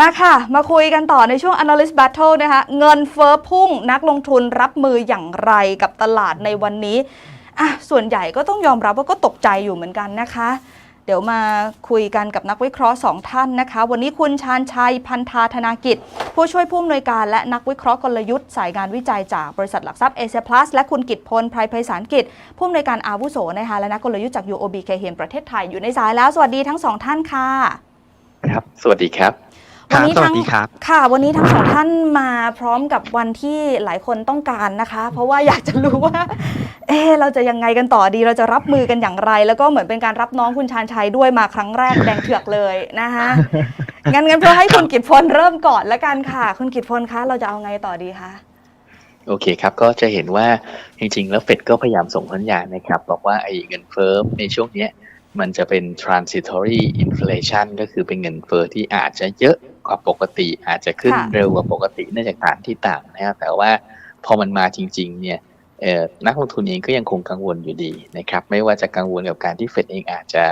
มาค่ะ มาคุยกันต่อในช่วง analyst battle นะคะเงินเฟ้อพุ่งนักลงทุนรับมืออย่างไรกับตลาดในวันนี้อะส่วนใหญ่ก็ต้องยอมรับว่าก็ตกใจอยู่เหมือนกันนะคะ เดี๋ยวมาคุยกันกับนักวิเคราะห์สองท่านนะคะ วันนี้คุณชาญชัยพันธาธนากิจ ผู้ช่วยผู้อำนวยการและนักวิเคราะห์กลยุทธ์สายงานวิจัยจากบริษัทหลักทรัพย์เอเชียพลัสและคุณกิตพลไพรไพศาลกิจ ผู้อำนวยการอาวุโสนะคะและนักกลยุทธ์จาก UOB เคเฮนประเทศไทยอยู่ในสายแล้ว สวัสดีทั้งสองท่านค่ะครับ สวัสดีครับ ครับนี้สวัทั้สงดีครับค่ะ วันนี้ทั้งสองท่านมาพร้อมกับวันที่หลายคนต้องการนะคะ เพราะว่าอยากจะรู้ว่า เอะเราจะยังไงกันต่อดี เราจะรับมือกันอย่างไร แล้วก็เหมือนเป็นการรับน้องคุณชาญชัยด้วยมาครั้งแรกแดงเถือกเลยนะคะงั้นงั้นเพื่อให้คุณกิตพลเริ่มก่อนละกันค่ะ คุณกิตพลคะเราจะเอาไงต่อดีคะโอเคครับ ก็จะเห็นว่าจริง ๆ แล้วเฟดก็พยายามส่งสัญญาณนะครับ บอกว่าไอ้เงินเฟ้อในช่วงเนี้ยมันจะเป็น transitory inflation ก็คือเป็นเงินเฟ้อที่อาจจะเยอะ กว่าปกติ อาจจะขึ้นค่ะเร็วกว่าปกติเนื่องจากฐานที่ต่ำนะครับแต่ว่าพอมันมาจริง ๆ เนี่ยเอ่อนักลงทุนเองก็ยังคงกังวลอยู่ดีนะครับ ไม่ว่าจะกังวลกับการที่เฟดเองอาจจะ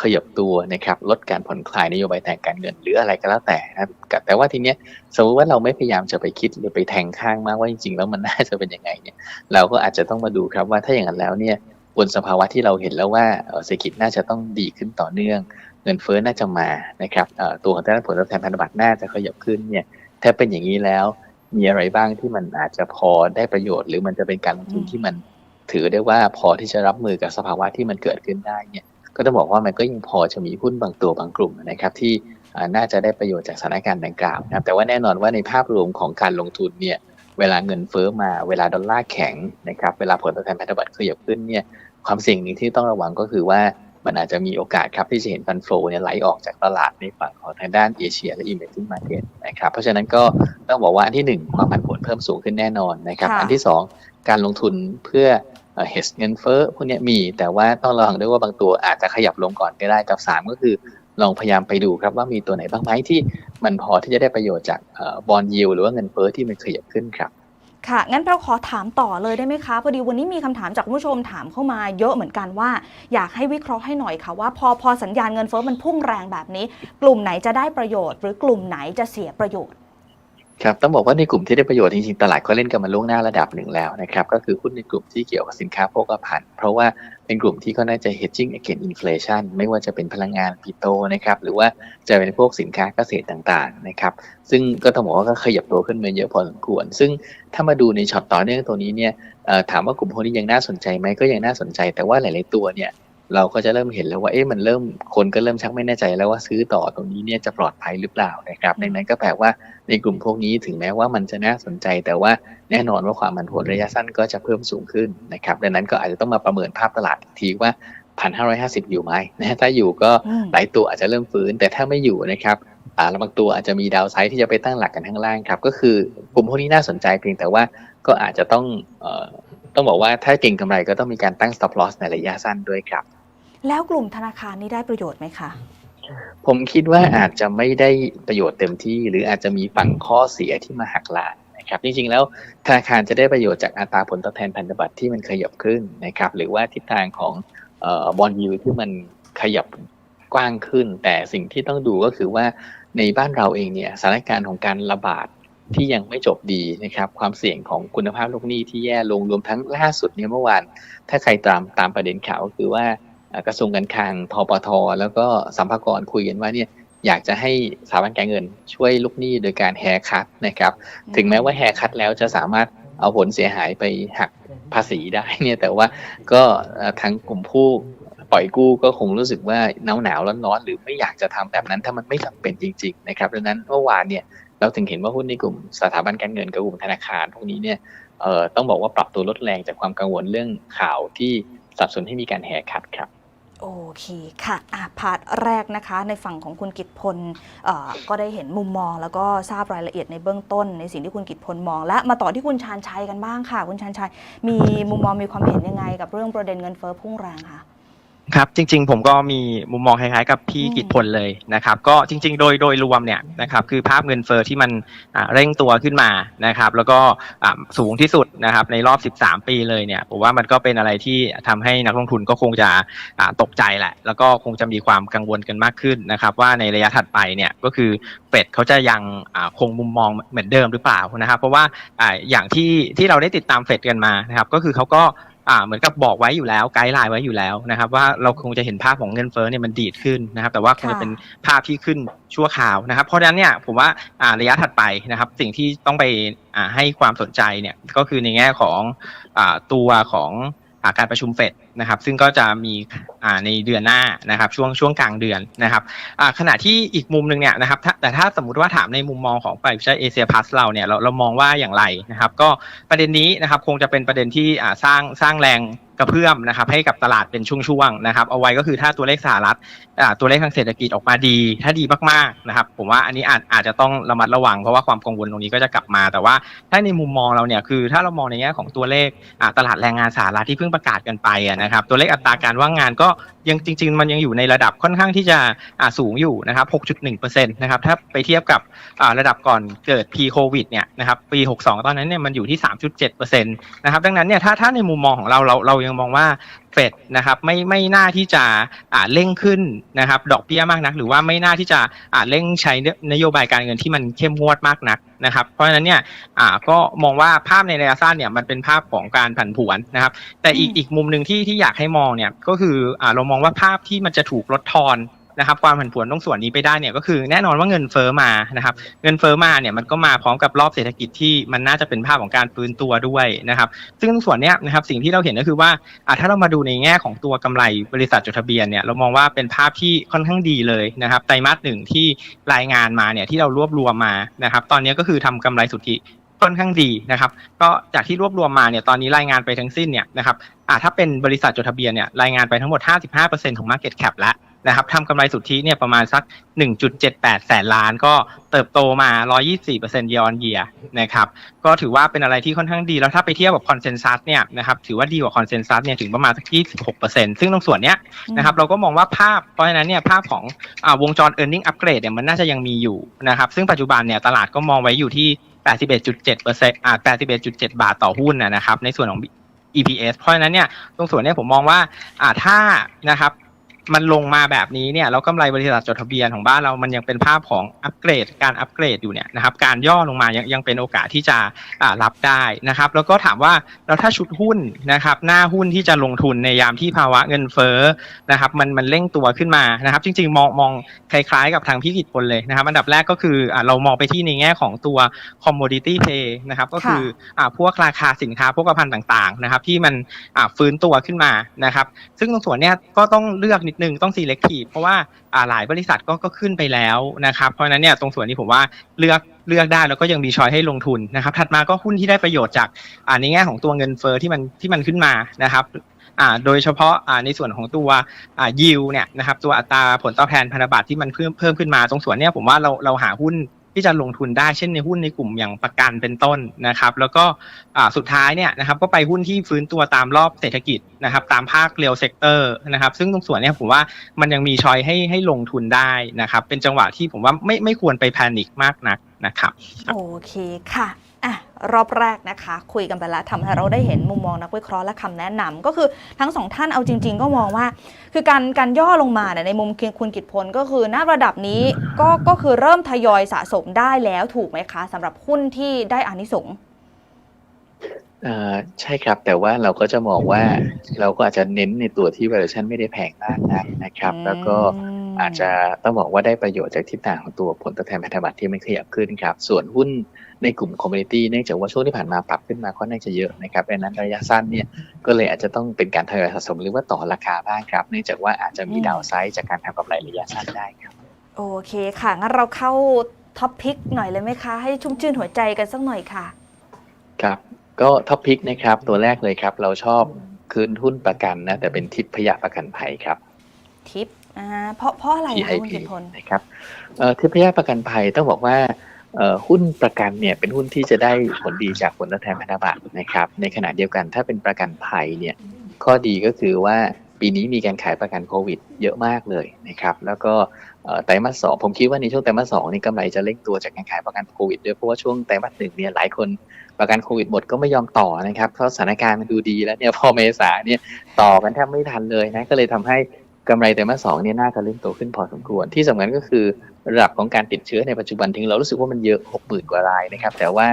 ขยับตัวนะครับลดการผ่อนคลายนโยบายทางการเงินหรืออะไรก็แล้วแต่นะครับแต่ว่าทีเนี้ยสมมติว่าเราไม่พยายามจะไปคิดหรือไปแทงข้างมากว่าจริงๆแล้วมันน่าจะเป็นยังไงเนี่ยเราก็อาจจะต้องมาดูครับว่าถ้าอย่างนั้นแล้วเนี่ยบนสภาวะที่เราเห็นแล้วว่าเอ่อเศรษฐกิจน่าจะต้องดีขึ้นต่อเนื่อง เงินเฟ้อน่าจะมานะครับตัวของด้านผลตอบแทนพันธบัตรน่าจะขยับขึ้นเนี่ยถ้าเป็นอย่างนี้แล้วมีอะไรบ้างที่มันอาจจะพอได้ประโยชน์ หรือมันจะเป็นการลงทุนที่มันถือได้ว่าพอที่จะรับมือกับสภาวะที่มันเกิดขึ้นได้เนี่ยก็ต้องบอกว่ามันก็ยังพอจะมีหุ้นบางตัวบางกลุ่มนะครับที่น่าจะได้ประโยชน์จากสถานการณ์ดังกล่าวนะครับแต่ว่าแน่นอนว่าในภาพรวมของการลงทุนเนี่ยเวลาเงินเฟ้อมาเวลาดอลลาร์แข็งนะครับเวลาผลตอบแทนพันธบัตรขยับขึ้นเนี่ยความเสี่ยงหนึ่งที่ต้องระวังก็คือว่า มันอาจจะมีโอกาสครับที่จะเห็นฟันโฟเนี่ยไหลออกจากตลาดในฝั่งของทางด้านเอเชียและ emerging market นะครับ เพราะฉะนั้นก็ต้องบอกว่าอันที่หนึ่งความผันผวนเพิ่มสูงขึ้นแน่นอนนะครับค่ะอันที่สองการลงทุนเพื่อเอ่อ hedge เงินเฟ้อพวกเนี้ยมีแต่ว่าต้องระวังด้วยว่าบางตัวอาจจะขยับลงก่อนก็ได้กับสามก็คือลองพยายามไปดูครับว่ามีตัวไหนบ้างไหมที่มันพอที่จะได้ประโยชน์จากบอลยิวหรือว่าเงินเฟ้อที่มันขยับขึ้นครับ ค่ะ งั้นเราขอถามต่อเลยได้ไหมคะ พอดีวันนี้มีคำถามจากคุณผู้ชมถามเข้ามาเยอะเหมือนกันว่า อยากให้วิเคราะห์ให้หน่อยค่ะว่าพอพอสัญญาณเงินเฟ้อมันพุ่งแรงแบบนี้ กลุ่มไหนจะได้ประโยชน์ หรือกลุ่มไหนจะเสียประโยชน์ ครับต้องบอกว่าในกลุ่มที่ได้ประโยชน์จริงๆตลาดก็เล่นกันมาล่วงหน้าระดับหนึ่งแล้วนะครับก็คือหุ้นในกลุ่มที่เกี่ยวกับสินค้าโภคภัณฑ์เพราะว่าเป็นกลุ่มที่ก็น่าจะ hedging against inflation ไม่ว่าจะเป็นพลังงานปิโตนะครับหรือว่าจะเป็นพวกสินค้าเกษตรต่างๆนะครับซึ่งก็ต้องบอกว่าก็ขยับตัวขึ้นมาเยอะพอสมควร ซึ่งถ้ามาดูในช็อตต่อเนื่องตัวนี้เนี่ยถามว่ากลุ่มพวกนี้ยังน่าสนใจไหมก็ยังน่าสนใจแต่ว่าหลาย ๆตัวเนี่ย เราก็จะเริ่มเห็นแล้วว่าเอ๊ะมันเริ่มคนก็เริ่มชักไม่แน่ใจแล้วว่าซื้อต่อตรงนี้เนี่ยจะปลอดภัยหรือเปล่านะครับดังนั้นก็แปลว่าในกลุ่มพวกนี้ถึงแม้ว่ามันจะน่าสนใจ แต่ว่าแน่นอนว่าความมันผวนระยะสั้นก็จะเพิ่มสูงขึ้นนะครับดังนั้นก็อาจจะต้องมาประเมินภาพตลาดอีกทีว่า1,550อยู่ไหมนะถ้าอยู่ก็อืมหลายตัวอาจจะเริ่มฟื้น แต่ถ้าไม่อยู่นะครับอ่าแล้วบางตัวอาจจะมีดาวไซด์ที่จะไปตั้งหลักกันข้างล่างครับ ก็คือกลุ่มพวกนี้น่าสนใจเพียงแต่ว่าก็อาจจะต้องเอ่อต้องบอกว่าถ้าเก่งกำไรก็ต้องมีการตั้ง stop loss ในระยะสั้นด้วยครับ แล้วกลุ่มธนาคารนี่ได้ประโยชน์ไหมคะผมคิดว่าอาจจะไม่ได้ประโยชน์เต็มที่ หรืออาจจะมีฝั่งข้อเสียที่มาหักล้างนะครับจริงๆแล้วธนาคารจะได้ประโยชน์จากอัตราผลตอบแทนพันธบัตรที่มันขยับขึ้นนะครับหรือว่าทิศทางของบอลยูที่มันขยับกว้างขึ้น แต่สิ่งที่ต้องดูก็คือว่าในบ้านเราเองเนี่ยสถานการณ์ของการระบาดที่ยังไม่จบดีนะครับความเสี่ยงของคุณภาพลูกหนี้ที่แย่ลงรวมทั้งล่าสุดเนี่ยเมื่อวาน ถ้าใครตามตามประเด็นข่าวก็คือว่า กระทรวงการคลังทปทแล้วก็สัมภากรคุยกันว่าเนี่ยอยากจะให้สถาบันการเงินช่วยลูกหนี้โดยการแฮร์คัตนะครับ ถึงแม้ว่าแฮร์คัตแล้วจะสามารถเอาผลเสียหายไปหักภาษีได้เนี่ยแต่ว่าก็เอ่อทางกลุ่มผู้ปล่อยกู้ก็คงรู้สึกว่าหนาวหนาวๆร้อนๆหรือไม่อยากจะทำแบบนั้นถ้ามันไม่จำเป็นจริง ๆ นะครับดังนั้นเมื่อวานเนี่ยเราถึงเห็นว่าหุ้นในกลุ่มสถาบันการเงินกับกลุ่มธนาคารพวกนี้เนี่ยเอ่อต้องบอกว่าปรับตัวลดแรงจากความกังวลเรื่องข่าวที่สนับสนุนให้มีการแฮร์คัตครับ โอเคค่ะอะพาร์ทแรกนะคะในฝั่งของคุณกิตพลก็ได้เห็นมุมมอง แล้วก็ทราบรายละเอียดในเบื้องต้น ในสิ่งที่คุณกิตพลมอง และมาต่อที่คุณชานชัยกันบ้างค่ะ คุณชานชัยมีมุมมองมีความเห็นยังไง กับเรื่องประเด็นเงินเฟ้อพุ่งแรงคะ ครับจริง ๆ ผมก็มีมุมมองคล้ายๆ กับพี่อืมกิตพลเลยนะครับ ก็จริง ๆ โดยโดยรวมเนี่ยนะครับคือภาพเงินเฟอ้อที่มันอ่าเร่งตัวขึ้นมานะครับ แล้วก็อ่าสูงที่สุดนะครับในรอบ 13 ปีเลยเนี่ยผมว่ามันก็เป็นอะไรที่ทำให้นักลงทุนก็คงจะอ่าตกใจแหละ แล้วก็คงจะมีความกังวลกันมากขึ้นนะครับ ว่าในระยะถัดไปเนี่ยก็คือเฟดเขาจะยังอ่าคงมุมมองเหมือนเดิมหรือเปล่านะครับ เพราะว่าอ่าอย่างที่ที่เราได้ติดตามเฟดกันมานะครับ ก็คือเขาก็ อ่าเหมือนกับบอกไว้อยู่แล้วไกด์ไลน์ไว้อยู่แล้วนะครับ ว่าเราคงจะเห็นภาพของเงินเฟ้อเนี่ยมันดีดขึ้นนะครับ แต่ว่าคงจะเป็นภาพที่ขึ้นชั่วคราวนะครับ เพราะฉะนั้นเนี่ยผมว่าอ่าระยะถัดไปนะครับ สิ่งที่ต้องไปอ่าให้ความสนใจเนี่ยก็คือในแง่ของอ่าตัวของ การประชุมเฟดนะครับ ซึ่งก็จะมีในเดือนหน้านะครับ ช่วงช่วงกลางเดือนนะครับขณะที่อีกมุมหนึ่งเนี่ยนะครับ แต่ถ้าสมมุติว่าถามในมุมมองของฝ่ายวิจัยเอเชียพัสเราเนี่ยเราเรามองว่าอย่างไรนะครับ ก็ประเด็นนี้นะครับ คงจะเป็นประเด็นที่สร้างสร้างแรง กระเพื่อมนะครับให้กับตลาดเป็นช่วงๆนะครับเอาไว้ก็คือถ้าตัวเลขสหรัฐตัวเลขทางเศรษฐกิจออกมาดี ถ้าดีมากๆนะครับ ผมว่าอันนี้อาจอาจจะต้องระมัดระวัง เพราะว่าความกังวลตรงนี้ก็จะกลับมา แต่ว่าถ้าในมุมมองเราเนี่ยคือ ถ้าเรามองในแง่ของตัวเลขตลาดแรงงานสหรัฐที่เพิ่งประกาศกันไปนะครับตัวเลขอัตราการว่างงานก็ ยังจริง ๆ มันยังอยู่ในระดับค่อนข้างที่จะอ่าสูงอยู่นะครับ 6.1%นะครับถ้าไปเทียบกับอ่าระดับก่อนเกิด p โควิดเนี่ยนะครับปี 62 ตอนนั้นเนี่ยมันอยู่ที่ 3.7%นะครับดังนั้นเนี่ยถ้าถ้าในมุมมองของเราเราเรายังมองว่า เฟดนะครับไม่ไม่น่าที่จะอ่าเร่งขึ้นนะครับดอกเบี้ยมากนัก หรือว่าไม่น่าที่จะอ่าเร่งใช้นโยบายการเงินที่มันเข้มงวดมากนักนะครับเพราะฉะนั้นเนี่ยอ่าก็มองว่าภาพในระยะสั้นเนี่ยมันเป็นภาพของการผันผวนนะครับแต่อีกอีกมุมหนึ่งที่ที่อยากให้มองเนี่ยก็คืออ่าเรามองว่าภาพที่มันจะถูกลดทอน นะครับความผันผวนตรงส่วนนี้ไปได้เนี่ยก็คือแน่นอนว่าเงินเฟ้อมานะครับเงินเฟ้อมาเนี่ยมันก็มาพร้อมกับรอบเศรษฐกิจที่มันน่าจะเป็นภาพของการฟื้นตัวด้วยนะครับซึ่งส่วนเนี้ยนะครับสิ่งที่เราเห็นก็คือว่าถ้าเรามาดูในแง่ของตัวกำไรบริษัทจดทะเบียนเนี่ยเรามองว่าเป็นภาพที่ค่อนข้างดีเลยนะครับไตรมาสหนึ่งที่รายงานมาเนี่ยที่เรารวบรวมมานะครับตอนนี้ก็คือทำกำไรสุทธิค่อนข้างดีนะครับ ก็จากที่รวบรวมมาเนี่ยตอนนี้รายงานไปทั้งสิ้นเนี่ยนะครับอ่าถ้าเป็นบริษัทจดทะเบียนเนี่ยรายงานไปทั้งหมด 55%ของ Market Cap แล้ว นะครับทำกำไรสุทธิเนี่ยประมาณสัก 1.78 แสนล้าน ก็เติบโตมา 124% year on year นะครับก็ถือว่าเป็นอะไรที่ค่อนข้างดี แล้วถ้าไปเทียบกับคอนเซนแซสเนี่ยนะครับถือว่าดีกว่าคอนเซนแซสเนี่ยถึงประมาณสัก 26%ซึ่งตรงส่วนเนี้ยนะครับเราก็มองว่าภาพเพราะฉะนั้นเนี่ยภาพของอาวงจร e a r n i n g upgrade เนี่ยมันน่าจะยังมีอยู่นะครับซึ่งปัจจุบันเนี่ยตลาดก็มองไว้อยู่ที่ 81.7เปอร์เซ็นต์อ่า81.7 บาทต่อหุ้นนะนะครับในส่วนของ EPS เพราะฉะนั้นเนี่ยตรงส่วนเนี้ผมมองว่าอ่าถ้านะครับ มันลงมาแบบนี้เนี่ยแล้วกำไรบริษัทจดทะเบียนของบ้านเรามันยังเป็นภาพของอัปเกรดการอัปเกรดอยู่เนี่ยนะครับการย่อลงมายังยังเป็นโอกาสที่จะอ่ารับได้นะครับ แล้วก็ถามว่าแล้วถ้าชุดหุ้นนะครับหน้าหุ้นที่จะลงทุนในยามที่ภาวะเงินเฟ้อนะครับมันมันเร่งตัวขึ้นมานะครับ จริงๆ มองมองคล้ายๆ กับทางพี่กิจพลเลยนะครับ อันดับแรกก็คืออ่าเรามองไปที่ในแง่ของตัว commodity play นะครับก็คืออ่าพวกราคาสินค้าพวกภัณฑ์ต่างๆนะครับที่มันอ่าฟื้นตัวขึ้นมานะครับ ซึ่งตรงส่วนเนี้ยก็ต้องเลือกนิดนึงต้อง selective เพราะว่าหลายบริษัทก็ก็ขึ้นไปแล้วนะครับ เพราะฉะนั้นเนี่ยตรงส่วนนี้ผมว่าเลือกเลือกได้แล้วก็ยังมีช้อยให้ลงทุนนะครับ ถัดมาก็หุ้นที่ได้ประโยชน์จากอ่าในแง่ของตัวเงินเฟ้อที่มันที่มันขึ้นมานะครับอ่าโดยเฉพาะอ่าในส่วนของตัวอ่ายิวเนี่ยนะครับตัวอัตราผลตอบแทนพันธบัตรที่มันเพิ่มเพิ่มขึ้นมาตรงส่วนเนี้ยผมว่าเราเราหาหุ้น ที่จะลงทุนได้เช่นในหุ้นในกลุ่มอย่างประกันเป็นต้นนะครับ แล้วก็สุดท้ายเนี่ยนะครับก็ไปหุ้นที่ฟื้นตัวตามรอบเศรษฐกิจนะครับ ตามภาคเรียวเซกเตอร์นะครับ ซึ่งตรงส่วนนี้ผมว่ามันยังมีชอยให้ให้ลงทุนได้นะครับ เป็นจังหวะที่ผมว่าไม่ไม่ควรไปแพนิคมากนักนะครับ โอเคค่ะ อะรอบแรกนะคะ คุยกันไปแล้วทำให้เราได้เห็นมุมมองนักวิเคราะห์และคำแนะนำก็คือทั้งสองท่านเอาจริง ๆ ก็มองว่า คือการการย่อลงมาเนี่ยในมุมคุณกิตพลก็คือณระดับนี้ก็ก็คือเริ่มทยอยสะสมได้แล้วถูกไหมคะสำหรับหุ้นที่ได้อานิสงส์เอ่อใช่ครับ แต่ว่าเราก็จะมองว่าเราก็อาจจะเน้นในตัวที่ valuation ไม่ได้แพงมากนักนะครับ แล้วก็มอาจจะต้องบอกว่าได้ประโยชน์จากทิศทางของตัวผลตอบแทนพันธบัตรที่มันขยับขึ้นครับ ส่วนหุ้น ในกลุ่มคอมมูนิตี้เนื่องจากว่าช่วงที่ผ่านมาปรับขึ้นมาค่อนข้างจะเยอะนะครับดังนั้นระยะสั้นเนี่ยก็เลยอาจจะต้องเป็นการทยอยสะสมหรือว่าต่อราคาบ้างครับ เนื่องจากว่าอาจจะมีดาวไซด์จากการทำกำไรระยะสั้นได้ครับ โอเคค่ะงั้นเราเข้าท็อปพิกหน่อยเลยไหมคะ ให้ชุ่มชื่นหัวใจกันสักหน่อยค่ะ ครับก็ท็อปพิกนะครับตัวแรกเลยครับ เราชอบคืนหุ้นประกันนะแต่เป็นทิพยประกันภัยครับทิปอ่าเพราะเพราะอะไรคะคุณ TIP กิตพลนะครับเอ่อทิพยประกันภัยต้องบอกว่าเอ่อ หุ้นประกันเนี่ยเป็นหุ้นที่จะได้ผลดีจากผลตอบแทนพันธบัตรนะครับ ในขณะเดียวกันถ้าเป็นประกันภัยเนี่ยข้อดีก็คือว่าปีนี้มีการขายประกันโควิด เยอะมากเลยนะครับ แล้วก็ไตรมาสสองผมคิดว่าในช่วงไตรมาสสองนี่กำไรจะเร่งตัวจากการขายประกันโควิดด้วยเพราะว่าช่วงไตรมาสหนึ่งเนี่ยหลายคนประกันโควิดหมดก็ไม่ยอมต่อนะครับเพราะสถานการณ์มันดูดีแล้วเนี่ยพอเมษาเนี่ยต่อกันแทบไม่ทันเลยนะก็เลยทำให้กำไรไตรมาสสองเนี่ยน่าจะเร่งตัวขึ้นพอสมควรที่สำคัญก็คือ ระดับของการติดเชื้อในปัจจุบันถึงเรารู้สึกว่ามันเยอะหกหมื่นกว่ารายนะครับ แต่ว่า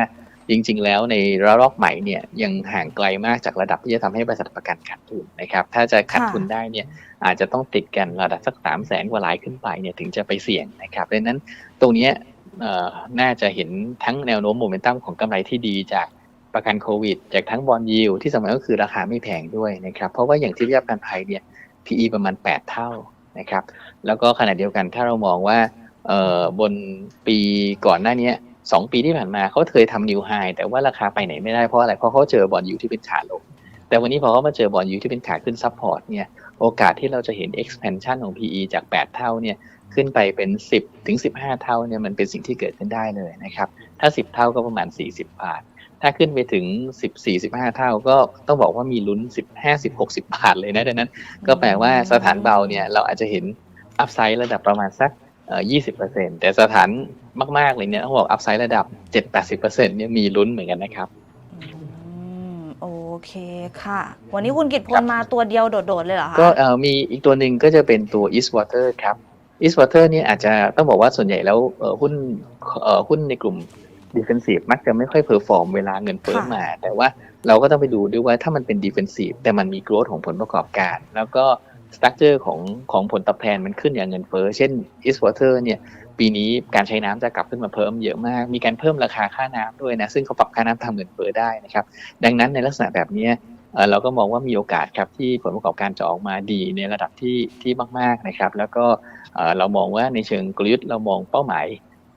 จริง ๆ แล้วในระลอกใหม่เนี่ยยังห่างไกลมากจากระดับที่จะทำให้บริษัทประกันขาดทุนนะครับ ถ้าจะขาดทุนได้เนี่ยอาจจะต้องติดกันระดับสักสามแสนกว่ารายขึ้นไปเนี่ยถึงจะไปเสี่ยงนะครับดังนั้นตรงนี้น่าจะเห็นทั้งแนวโน้มโมเมนตัมของกำไรที่ดีจากประกันโควิด จากทั้งบอลยิวที่สำคัญก็คือราคาไม่แพงด้วยนะครับ เพราะว่าอย่างที่พิยาการภัยเนี่ย PE ประมาณ 8 เท่านะครับ แล้วก็ขณะเดียวกันถ้าเรามองว่า เอ่อบนปีก่อนหน้านี้สองปีที่ผ่านมาเขาเคยทำนิวไฮแต่ว่าราคาไปไหนไม่ได้เพราะอะไรเพราะเขาเจอบอลยูที่เป็นขาลง แต่วันนี้พอเขามาเจอบอลยูที่เป็นขาขึ้นซัพพอร์ตเนี่ยโอกาสที่เราจะเห็น expansion ของ PE จาก 8 เท่าเนี่ยขึ้นไปเป็น 10 ถึง 15 เท่าเนี่ยมันเป็นสิ่งที่เกิดขึ้นได้เลยนะครับ ถ้า 10 เท่าก็ประมาณ 40 บาท ถ้าขึ้นไปถึง 14 15 เท่าก็ต้องบอกว่ามีลุ้น10 50 60 บาทเลยนะดังนั้น ก็แปลว่าสถานเบาเนี่ยเราอาจจะเห็นอัพไซด์ระดับประมาณสัก เอ่อ20%แต่สถานมาก ๆ เลยเนี่ยต้องบอกอัพไซด์ระดับ7-80%เนี่ยมีลุ้นเหมือนกันนะครับอืมโอเคค่ะ วันนี้คุณกิตพลมาตัวเดียวโดด ๆ เลยเหรอคะ ก็เอ่อมีอีกตัวหนึ่งก็จะเป็นตัว Eastwater ครับ Eastwater เนี่ยอาจจะต้องบอกว่าส่วนใหญ่แล้วเอ่อหุ้นเอ่อหุ้นในกลุ่ม defensive มักจะไม่ค่อยเพอร์ฟอร์มเวลาเงินเฟ้อค่ะมา แต่ว่าเราก็ต้องไปดูด้วยว่าถ้ามันเป็น defensive แต่มันมี growth ของผลประกอบการ แล้วก็ structure ของของผลตอบแทนมันขึ้นอย่างเงินเฟ้อเช่น Eastwater เนี่ยปีนี้การใช้น้ำจะกลับขึ้นมาเพิ่มเยอะมาก มีการเพิ่มราคาค่าน้ำด้วยนะซึ่งเขาปรับค่าน้ำทำเงินเฟ้อได้นะครับดังนั้นในลักษณะแบบนี้เราก็มองว่ามีโอกาสครับที่ผลประกอบการจะออกมาดีในระดับที่ที่มากๆนะครับ แล้วก็เรามองว่าในเชิงกลยุทธ์เรามองเป้าหมาย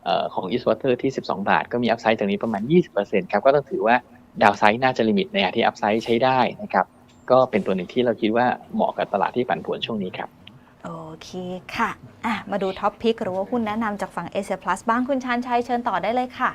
เอ่อของ Eastwater ที่ 12 บาท ก็มีอัพไซด์ตรงนี้ประมาณ 20%ครับก็ต้องถือว่าดาวไซด์น่าจะลิมิตในอาที่อัพไซด์ใช้ได้นะครับ ก็เป็นตัวหนึ่งที่เราคิดว่าเหมาะกับตลาดที่ผันผวนช่วงนี้ครับ โอเคค่ะอะ มาดูท็อปพิกหรือว่าหุ้นแนะนำจากฝั่ง a อ Plus บ้างคุณชานชัยเชิญต่อได้เลยค่ะ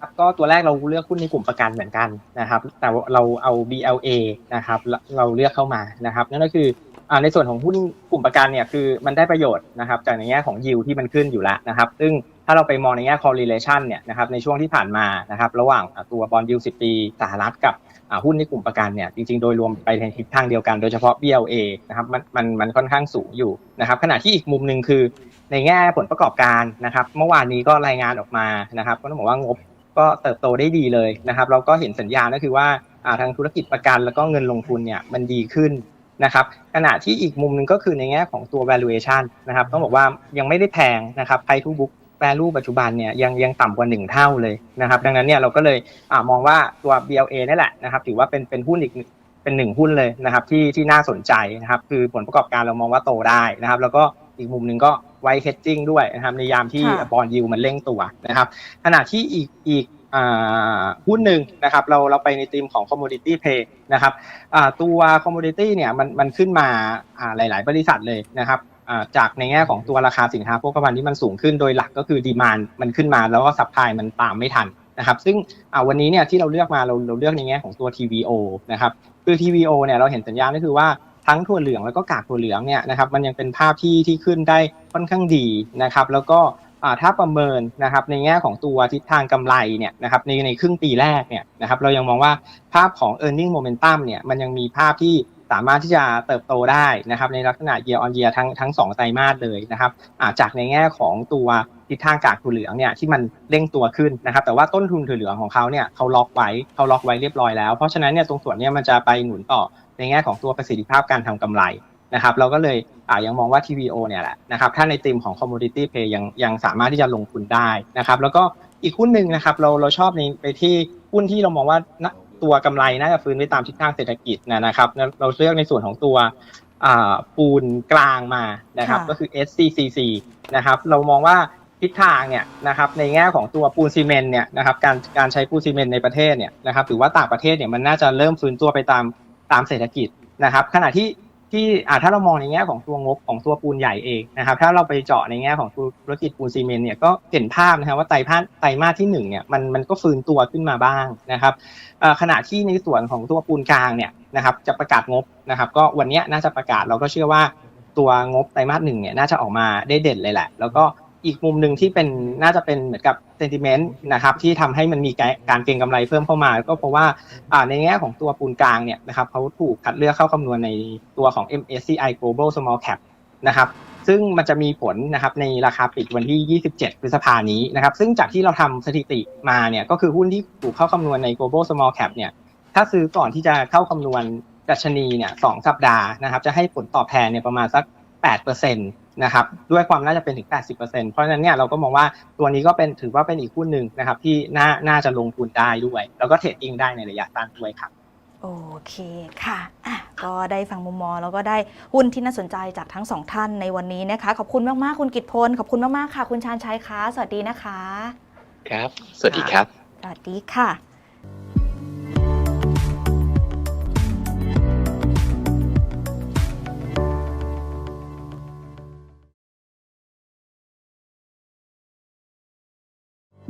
ครับก็ตัวแรกเราเลือกหุ้นในกลุ่มประกันเหมือนกันนะครับ แต่ว่าเราเอา BLA นะครับเราเราเลือกเข้ามานะครับ นั่นก็คืออ่าในส่วนของหุ้นกลุ่มประกันเนี่ยคือมันได้ประโยชน์นะครับ จากในแง่ของยิวที่มันขึ้นอยู่แล้วนะครับ ซึ่ง ถ้าเราไปมองในแง่ correlation เนี่ยนะครับในช่วงที่ผ่านมานะครับระหว่างตัวบอลยิว10ปีสหรัฐกับหุ้นในกลุ่มประกันเนี่ยจริงๆ โดยรวมไปในทิศทางเดียวกันโดยเฉพาะ BLA นะครับมันมันมันค่อนข้างสูงอยู่นะครับขณะที่อีกมุมหนึ่งคือในแง่ผลประกอบการนะครับเมื่อวานนี้ก็รายงานออกมานะครับก็ต้องบอกว่างบก็เติบโตได้ดีเลยนะครับเราก็เห็นสัญญาณก็คือว่าอ่าทางธุรกิจประกันแล้วก็เงินลงทุนเนี่ยมันดีขึ้นนะครับขณะที่อีกมุมหนึ่งก็คือในแง่ของตัว valuation นะครับต้องบอกว่ายังไม่ได้แพงนะครับ price to book value ปัจจุบันเนี่ยยังยังต่ำกว่า 1 เท่าเลยนะครับ ดังนั้นเนี่ยเราก็เลยอามองว่าตัว BLA นี่แหละนะครับ ถือว่าเป็นเป็นหุ้นอีกเป็นหนึ่งหุ้นเลยนะครับ ที่ที่น่าสนใจนะครับ คือผลประกอบการเรามองว่าโตได้นะครับ แล้วก็อีกมุมหนึ่งก็ไว้ hedging ด้วยนะครับในยามที่ค่ะบอลยิวมันเร่งตัวนะครับขณะที่อีกอีกอ่าหุ้นหนึ่งนะครับเราเราไปในธีมของ commodity play นะครับอ่าตัว commodity เนี่ยมันมันขึ้นมาอ่าหลาย ๆ บริษัทเลยนะครับอ่า จากในแง่ของตัวราคาสินค้าโภคภัณฑ์ที่มันสูงขึ้นโดยหลักก็คือดีมานมันขึ้นมาแล้วก็ซัพพลายมันตามไม่ทันนะครับซึ่งวันนี้เนี่ยที่เราเลือกมาเราเราเลือกในแง่ของตัว TVO นะครับคือ TVO เนี่ยเราเห็นสัญญาณก็คือว่าทั้งถั่วเหลืองแล้วก็กากถั่วเหลืองเนี่ยนะครับมันยังเป็นภาพที่ที่ขึ้นได้ค่อนข้างดีนะครับแล้วก็ถ้าประเมินนะครับในแง่ของตัวทิศทางกำไรเนี่ยนะครับในในครึ่งปีแรกเนี่ยนะครับเรายังมองว่าภาพของ e a r n i n g momentum เนี่ยมันยังมีภาพที่ สามารถที่จะเติบโตได้นะครับในลักษณะ year on year ทั้งทั้งสองไตรมาสเลยนะครับอาจากในแง่ของตัวทิศทางกากถั่วเหลืองเนี่ยที่มันเร่งตัวขึ้นนะครับ แต่ว่าต้นทุนถั่วเหลืองของเขาเนี่ยเขาล็อกไว้เขาล็อกไว้เรียบร้อยแล้วเพราะฉะนั้นเนี่ยตรงส่วนเนี้มันจะไปหนุนต่อในแง่ของตัวประสิทธิภาพการทำกำไรนะครับเราก็เลยอ่ายังมองว่า TVO เนี่ยแหละนะครับถ้าในธีมของ commodity play ยังยังสามารถที่จะลงทุนได้นะครับแล้วก็อีกหุ้นหนึ่งนะครับเราเราชอบในไปที่หุ้นที่เรามองว่า ตัวกำไรน่าจะฟื้นไปตามทิศทางเศรษฐกิจนะนะครับแล้วเราเลือกในส่วนของตัวอ่าปูนกลางมานะครับค่ะก็คือ SCCC นะครับเรามองว่าทิศทางเนี่ยนะครับในแง่ของตัวปูนซีเมนต์เนี่ยนะครับการการใช้ปูนซีเมนต์ในประเทศเนี่ยนะครับหรือว่าต่างประเทศเนี่ยมันน่าจะเริ่มฟื้นตัวไปตามตามเศรษฐกิจนะครับขณะที่ ที่อ่าถ้าเรามองในแง่ของตัวงบของตัวปูนใหญ่เองนะครับ ถ้าเราไปเจาะในแง่ของธุรกิจปูนซีเมนต์เนี่ยก็เห็นภาพนะครับว่าไตรมาสไตรมาสที่หนึ่งเนี่ยมันมันก็ฟื้นตัวขึ้นมาบ้างนะครับขณะที่ในส่วนของตัวปูนกลางเนี่ยนะครับจะประกาศงบนะครับก็วันนี้น่าจะประกาศเราก็เชื่อว่าตัวงบไตรมาสหนึ่งเนี่ยน่าจะออกมาได้เด่นเลยแหละ แล้วก็ อีกมุมหนึ่งที่เป็นน่าจะเป็นเหมือนกับเซนติเมนต์นะครับที่ทำให้มันมีการเก็งกำไรเพิ่มเข้ามา ก็เพราะว่าในแง่ของตัวปูนกลางเนี่ยนะครับเขาถูกคัดเลือกเข้าคำนวณในตัวของ MSCI Global Small Cap นะครับซึ่งมันจะมีผลนะครับในราคาปิดวันที่ 27 พฤษภานี้นะครับซึ่งจากที่เราทำสถิติมาเนี่ยก็คือหุ้นที่ถูกเข้าคำนวณใน Global Small Cap เนี่ยถ้าซื้อก่อนที่จะเข้าคำนวณดัชนีเนี่ยสองสัปดาห์นะครับจะให้ผลตอบแทนเนี่ยประมาณสัก8% นะครับด้วยความน่าจะเป็นถึง 80%เพราะฉะนั้นเนี่ยเราก็มองว่าตัวนี้ก็เป็นถือว่าเป็นอีกหุ้นหนึ่งนะครับที่น่าน่าจะลงทุนได้ด้วย แล้วก็เทรดดิ้งได้ในระยะสั้นด้วยครับโอเคค่ะอะก็ได้ฟังมุมมองแล้วก็ได้หุ้นที่น่าสนใจจากทั้งสองท่านในวันนี้นะคะ ขอบคุณมากๆคุณกิตพล ขอบคุณมากๆค่ะ คุณชาญชัยคะสวัสดีนะคะ ครับ สวัสดีครับ สวัสดีค่ะ